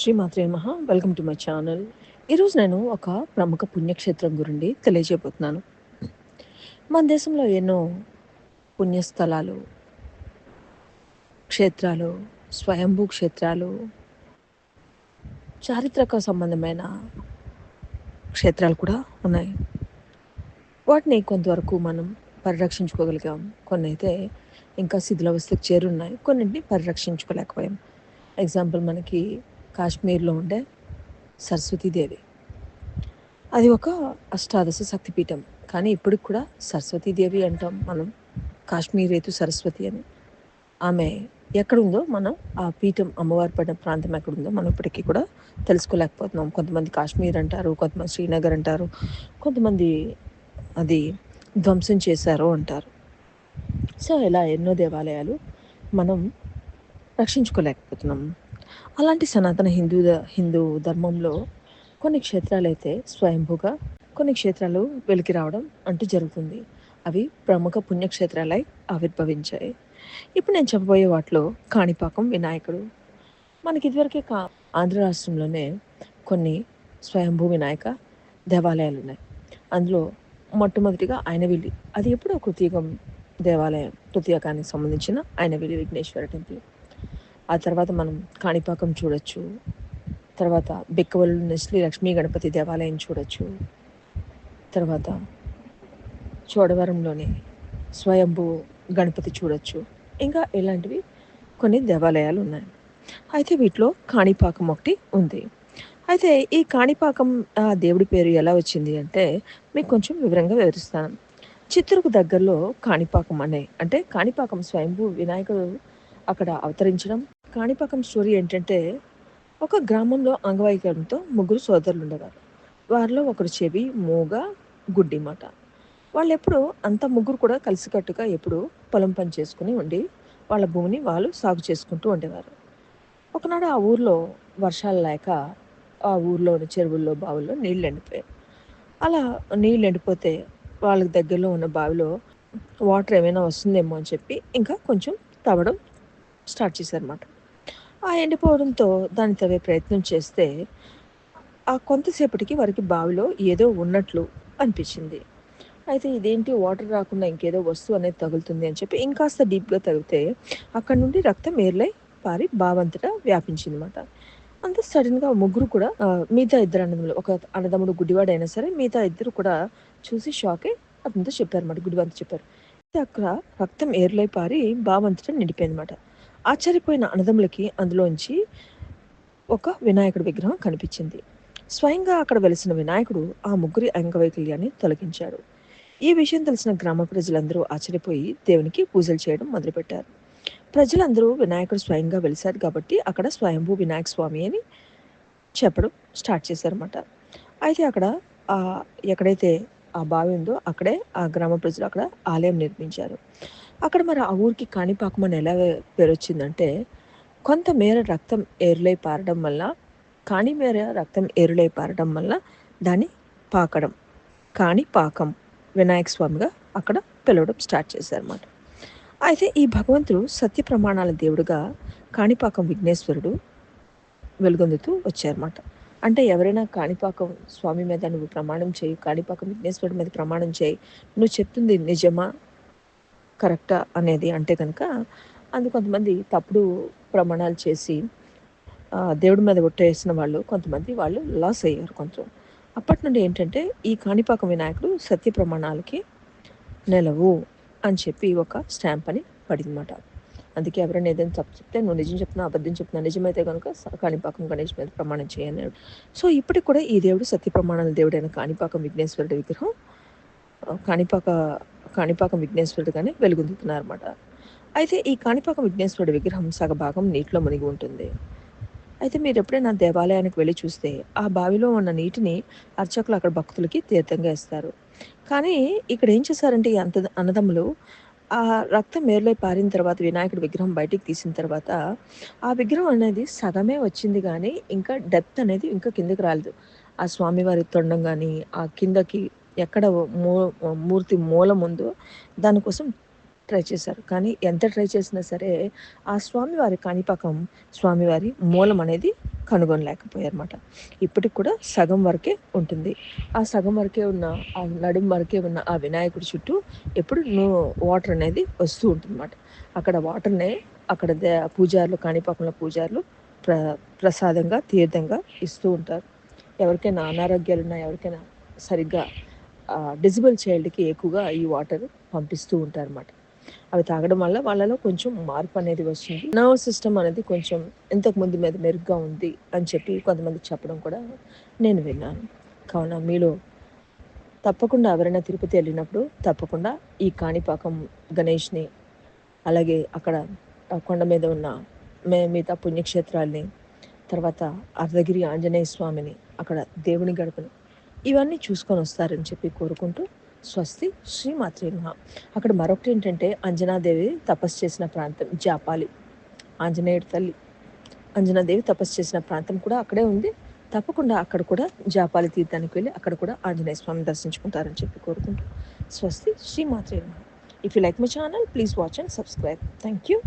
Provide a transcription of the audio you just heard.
శ్రీమాత్రే మహా welcome to my channel ఈరోజు నేను ఒక ప్రముఖ పుణ్యక్షేత్రం గురించి తెలియజేయబోతున్నాను. మన దేశంలో ఎన్నో పుణ్యస్థలాలు క్షేత్రాలు స్వయంభూ క్షేత్రాలు చారిత్రక సంబంధమైన క్షేత్రాలు కూడా ఉన్నాయి. వాటిని కొంతవరకు మనం పరిరక్షించుకోగలిగాం. కొన్ని అయితే ఇంకా శిథిలావస్థకు చేరున్నాయి. కొన్నింటిని పరిరక్షించుకోలేకపోయాం. ఎగ్జాంపుల్ మనకి కాశ్మీర్లో ఉండే సరస్వతీదేవి అది ఒక అష్టాదశ శక్తిపీఠం. కానీ ఇప్పటికి కూడా సరస్వతీదేవి అంటాం మనం కాశ్మీర్ రేతు సరస్వతి అని. ఆమె ఎక్కడుందో మనం ఆ పీఠం అమ్మవారి పడిన ప్రాంతం ఎక్కడుందో మనం ఇప్పటికీ కూడా తెలుసుకోలేకపోతున్నాం. కొంతమంది కాశ్మీర్ అంటారు కొంతమంది శ్రీనగర్ అంటారు కొంతమంది అది ధ్వంసం చేశారు అంటారు. సో ఇలా ఎన్నో దేవాలయాలు మనం రక్షించుకోలేకపోతున్నాం. అలాంటి సనాతన హిందూ హిందూ ధర్మంలో కొన్ని క్షేత్రాలు అయితే స్వయంభూగా కొన్ని క్షేత్రాలు వెలికి రావడం అంటూ జరుగుతుంది. అవి ప్రముఖ పుణ్యక్షేత్రాలై ఆవిర్భవించాయి. ఇప్పుడు నేను చెప్పబోయే వాటిలో కాణిపాకం వినాయకుడు. మనకి ఇదివరకే కా ఆంధ్ర రాష్ట్రంలోనే కొన్ని స్వయంభూ వినాయక దేవాలయాలు ఉన్నాయి అందులో మొట్టమొదటిగా ఆయనవిల్లి. అది ఎప్పుడో కృతీయుగం దేవాలయం కృతీయకానికి సంబంధించిన ఆయనవిల్లి విఘ్నేశ్వర టెంపుల్. ఆ తర్వాత మనం కాణిపాకం చూడొచ్చు. తర్వాత బిక్కవల్లు శ్రీ లక్ష్మీ గణపతి దేవాలయం చూడొచ్చు. తర్వాత చోడవరంలోని స్వయంభూ గణపతి చూడొచ్చు. ఇంకా ఇలాంటివి కొన్ని దేవాలయాలు ఉన్నాయి. అయితే వీటిలో కాణిపాకం ఒకటి ఉంది. అయితే ఈ కాణిపాకం ఆ దేవుడి పేరు ఎలా వచ్చింది అంటే మీకు కొంచెం వివరంగా వివరిస్తాను. చిత్తూరుకు దగ్గరలో కాణిపాకం అనే అంటే కాణిపాకం స్వయంభూ వినాయకుడు అక్కడ అవతరించడం కాణిపాకం స్టోరీ ఏంటంటే ఒక గ్రామంలో అంగవైకల్యంతో ముగ్గురు సోదరులు ఉండేవారు. వారిలో ఒకరు చెవి మూగ గుడ్డి మాట. వాళ్ళు ఎప్పుడు అంత ముగ్గురు కూడా కలిసికట్టుగా ఎప్పుడు పొలం పని చేసుకుని ఉండి వాళ్ళ భూమిని వాళ్ళు సాగు చేసుకుంటూ ఉండేవారు. ఒకనాడు ఆ ఊర్లో వర్షాలు లేక ఆ ఊర్లో ఉన్న చెరువుల్లో బావుల్లో నీళ్ళు ఎండిపోయాయి. అలా నీళ్ళు ఎండిపోతే వాళ్ళకి దగ్గరలో ఉన్న బావిలో వాటర్ ఏమైనా వస్తుందేమో అని చెప్పి ఇంకా కొంచెం తవ్వడం స్టార్ట్ చేశారన్నమాట. ఆ ఎండిపోవడంతో దాన్ని తవ్వే ప్రయత్నం చేస్తే ఆ కొంతసేపటికి వారికి బావిలో ఏదో ఉన్నట్లు అనిపించింది. అయితే ఇదేంటి? వాటర్ రాకుండా ఇంకేదో వస్తువు అనేది తగులుతుంది అని చెప్పి ఇంకాస్త డీప్గా తగిలితే అక్కడ నుండి రక్తం ఏర్లై పారి బావంతటా వ్యాపించింది అనమాట అంత సడన్గా ముగ్గురు కూడా మిగతా ఇద్దరు అన్నదమ్ములు ఒక అన్నదమ్ముడు గుడివాడు అయినా సరే మిగతా ఇద్దరు కూడా చూసి షాక్ అయి అతనితో చెప్పారు అనమాట గుడివాంత చెప్పారు అక్కడ రక్తం ఏర్లై పారి బావంతటా నిండిపోయింది అనమాట ఆశ్చర్యపోయిన అన్నదమ్ములకి అందులోంచి ఒక వినాయకుడి విగ్రహం కనిపించింది. స్వయంగా అక్కడ వెలిసిన వినాయకుడు ఆ ముగ్గురి అంగవైకల్యాన్ని తొలగించాడు. ఈ విషయం తెలిసిన గ్రామ ప్రజలందరూ ఆశ్చర్యపోయి దేవునికి పూజలు చేయడం మొదలుపెట్టారు. ప్రజలందరూ వినాయకుడు స్వయంగా వెలిశారు కాబట్టి అక్కడ స్వయంభూ వినాయక స్వామి అని చెప్పడం స్టార్ట్ చేశారన్నమాట. అయితే అక్కడ ఎక్కడైతే ఆ బావి ఉందో అక్కడే ఆ గ్రామ ప్రజలు అక్కడ ఆలయం నిర్మించారు. అక్కడ మరి ఆ ఊరికి కాణిపాకం అని ఎలా పేరు వచ్చిందంటే కొంతమేర రక్తం ఏరులై పారడం వల్ల కాణిమేర రక్తం ఏరులై పారడం వల్ల దాన్ని పాకడం కాణి పాకం వినాయక స్వామిగా అక్కడ పిలవడం స్టార్ట్ చేశారన్నమాట. అయితే ఈ భగవంతుడు సత్య ప్రమాణాల దేవుడుగా కాణిపాకం విఘ్నేశ్వరుడు వెలుగొందుతూ వచ్చారన్నమాట. అంటే ఎవరైనా కాణిపాకం స్వామి మీద నువ్వు ప్రమాణం చేయి కాణిపాకం విఘ్నేశ్వరుడి మీద ప్రమాణం చేయి నువ్వు చెప్తుంది నిజమా? కరెక్టా అనేది అంటే కనుక అందు కొంతమంది తప్పుడు ప్రమాణాలు చేసి దేవుడి మీద ఒట్టేసిన వాళ్ళు కొంతమంది వాళ్ళు లాస్ అయ్యారు కొంచెం. అప్పటి నుండి ఏంటంటే ఈ కాణిపాకం వినాయకుడు సత్య ప్రమాణాలకి నెలవు అని చెప్పి ఒక స్టాంప్ అని పడిందన్నమాట. అందుకే ఎవరైనా ఏదైనా తప్పు చెప్తే నువ్వు నిజం చెప్తున్నా అబద్ధం చెప్తున్నా నిజమైతే కనుక కాణిపాకం గణేష్ మీద ప్రమాణం చేయన్నాడు సో ఇప్పటికి కూడా ఈ దేవుడు సత్య ప్రమాణాల దేవుడైన కాణిపాకం విఘ్నేశ్వరుడి విగ్రహం కాణిపాక కాణిపాకం విఘ్నేశ్వరుడుగానే వెలుగొందుతున్నారు అనమాట అయితే ఈ కాణిపాకం విఘ్నేశ్వరుడి విగ్రహం సగభాగం నీటిలో మునిగి ఉంటుంది. అయితే మీరు ఎప్పుడైనా దేవాలయానికి వెళ్ళి చూస్తే ఆ బావిలో ఉన్న నీటిని అర్చకులు అక్కడ భక్తులకి తీర్థంగా ఇస్తారు. కానీ ఇక్కడ ఏం చేశారంటే ఈ అంత అన్నదమ్ములు ఆ రక్తం మేర్లో పారిన తర్వాత వినాయకుడి విగ్రహం బయటికి తీసిన తర్వాత ఆ విగ్రహం అనేది సగమే వచ్చింది కానీ ఇంకా డెప్త్ అనేది ఇంకా కిందకి రాలేదు. ఆ స్వామివారి తొండం కానీ ఆ కిందకి ఎక్కడ మూ మూర్తి మూలం ఉందో దానికోసం ట్రై చేశారు. కానీ ఎంత ట్రై చేసినా సరే ఆ స్వామివారి కాణిపాకం స్వామివారి మూలం అనేది కనుగొనలేకపోయారన్నమాట. ఇప్పటికి కూడా సగం వరకే ఉంటుంది. ఆ సగం వరకే ఉన్న ఆ నడుం వరకే ఉన్న ఆ వినాయకుడి చుట్టూ ఎప్పుడు వాటర్ అనేది వస్తూ ఉంటుందన్నమాట. అక్కడ వాటర్నే అక్కడ పూజారులు కాణిపాకంలో పూజారులు ప్ర ప్రసాదంగా తీర్థంగా ఇస్తూ ఉంటారు. ఎవరికైనా అనారోగ్యాలు ఉన్నా ఎవరికైనా సరిగ్గా డిజిబుల్ చైల్డ్కి ఎక్కువగా ఈ వాటర్ పంపిస్తూ ఉంటారన్నమాట. అవి తాగడం వల్ల వాళ్ళలో కొంచెం మార్పు అనేది వస్తుంది నర్వ్ సిస్టమ్ అనేది కొంచెం ఇంతకు ముందు మీద మెరుగ్గా ఉంది అని చెప్పి కొంతమంది చెప్పడం కూడా నేను విన్నాను. కావున మీలో తప్పకుండా ఎవరైనా తిరుపతి వెళ్ళినప్పుడు తప్పకుండా ఈ కాణిపాకం గణేష్ని అలాగే అక్కడ కొండ మీద ఉన్న మే మిగతా పుణ్యక్షేత్రాల్ని తర్వాత అర్ధగిరి ఆంజనేయ స్వామిని అక్కడ దేవుని గడపని ఇవన్నీ చూసుకొని వస్తారని చెప్పి కోరుకుంటూ స్వస్తి శ్రీమాత్రే నమః అక్కడ మరొకటి ఏంటంటే అంజనాదేవి తపస్సు చేసిన ప్రాంతం జాపాలి. ఆంజనేయుడి తల్లి అంజనాదేవి తపస్సు చేసిన ప్రాంతం కూడా అక్కడే ఉంది. తప్పకుండా అక్కడ కూడా జాపాలి తీర్థానికి వెళ్ళి అక్కడ కూడా ఆంజనేయ స్వామిని దర్శించుకుంటారని చెప్పి కోరుకుంటూ. స్వస్తి శ్రీమాత్రే నమః if you like my channel please watch and subscribe thank you